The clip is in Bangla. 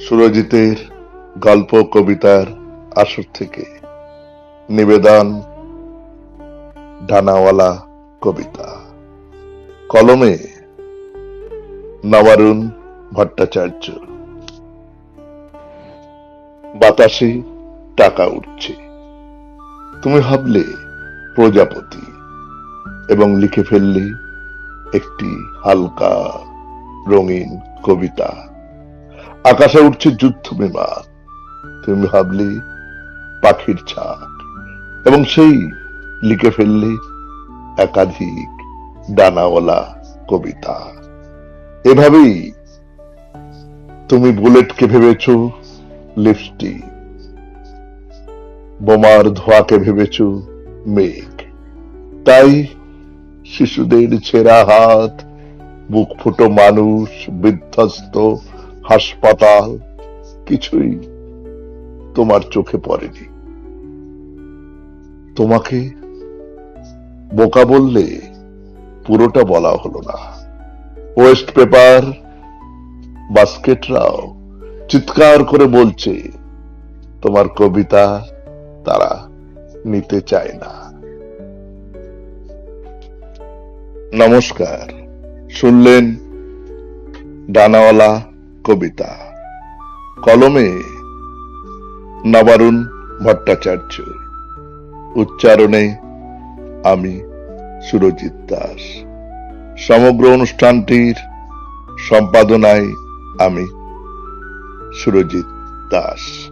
সুরজিতের গল্প, কবিতার আসর থেকে। নিবেদন, ডানাওয়ালা কবিতা। কলমে নবারুণ ভট্টাচার্য। বাতাসে টাকা উঠছে। তুমি ভাবলে প্রজাপতি এবং লিখে ফেললে একটি হালকা রঙিন কবিতা। আকাশে উঠছে যুদ্ধ বিমান। তুমি ভাবলে, পাখির ছাক এবং সেই লিখে ফেললে একাধিক ডানাওয়ালা কবিতা। এভাবেই তুমি বুলেটকে ভেবেছ লিপস্টিক বোমার ধোয়াকে ভেবেছ, মেঘ। তাই শিশুদের ছেঁড়া হাত, বুক ফুটো মানুষ, বিধ্বস্ত হাসপাতাল, কিছুই তোমার চোখে পড়েনি। তোমাকে বোকা বললে পুরোটা বলা হলো না। ওয়েস্ট পেপার বাস্কেটরাও চিৎকার করে বলছে, তোমার কবিতা তারা নিতে চায় না। নমস্কার, শুনলেন ডানাওয়ালা কবিতা। কলমে নবারুণ ভট্টাচার্য। উচ্চারণে আমি সুরজিৎ দাস। সমগ্র অনুষ্ঠানটির সম্পাদনায় আমি সুরজিৎ দাস।